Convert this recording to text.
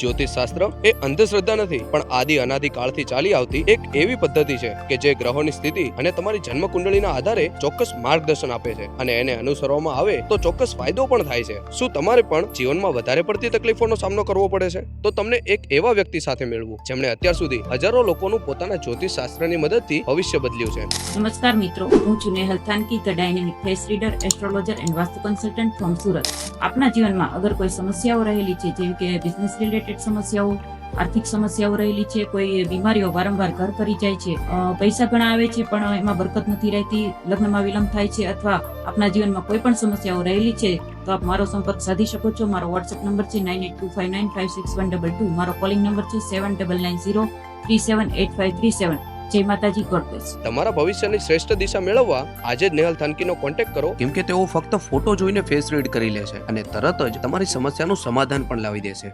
જ્યોતિષ શાસ્ત્ર એ અંધશ્રદ્ધા નથી, પણ આદિ અનાદિ કાળથી ચાલી આવતી એક એવી પદ્ધતિ છે કે જે ગ્રહોની સ્થિતિ અને તમારી જન્મ કુંડળીના આધારે ચોક્કસ માર્ગદર્શન આપે છે અને એને અનુસરવામાં આવે તો ચોક્કસ ફાયદો પણ થાય છે. શું તમારે પણ જીવનમાં વધારે પડતી તકલીફોનો સામનો કરવો પડે છે? તો તમને એક એવા વ્યક્તિ સાથે મેળવું, જેમણે અત્યાર સુધી હજારો લોકોનું પોતાના જ્યોતિષ શાસ્ત્રની મદદથી ભવિષ્ય બદલ્યું છે. નમસ્કાર મિત્રો, હું છું Thanki the dynamic face reader astrologer and vastu consultant from Surat આપના જીવનમાં અગર કોઈ સમસ્યાઓ રહેલી છે, જેવી કે બિઝનેસ રિલેટેડ સમસ્યાઓ, આર્થિક સમસ્યાઓ રહેલી છે, કોઈ બીમારીઓ વારંવાર ઘર કરી જાય છે પૈસા ઘણા આવે છે, પણ એમાં બરકત નથી રહેતી, લગ્નમાં વિલંબ થાય છે અથવા આપના જીવનમાં કોઈ પણ સમસ્યાઓ રહેલી છે, તો આપ મારો સંપર્ક સાધી શકો છો. મારો વોટ્સએપ નંબર છે nine eight two five nine five six one double two મારો કોલિંગ નંબર છે seven double nine zero three seven eight five three seven જય માતાજી ગોડ બ્લેસ તમારા ભવિષ્યની શ્રેષ્ઠ દિશા મેળવવા આજે જ નેહલ થાનકીનો કોન્ટેક્ટ કરો. કેમ કે તેઓ ફક્ત ફોટો જોઈને ફેસ રીડ કરી લે છે અને તરત જ તમારી સમસ્યાનું સમાધાન પણ લાવી દેશે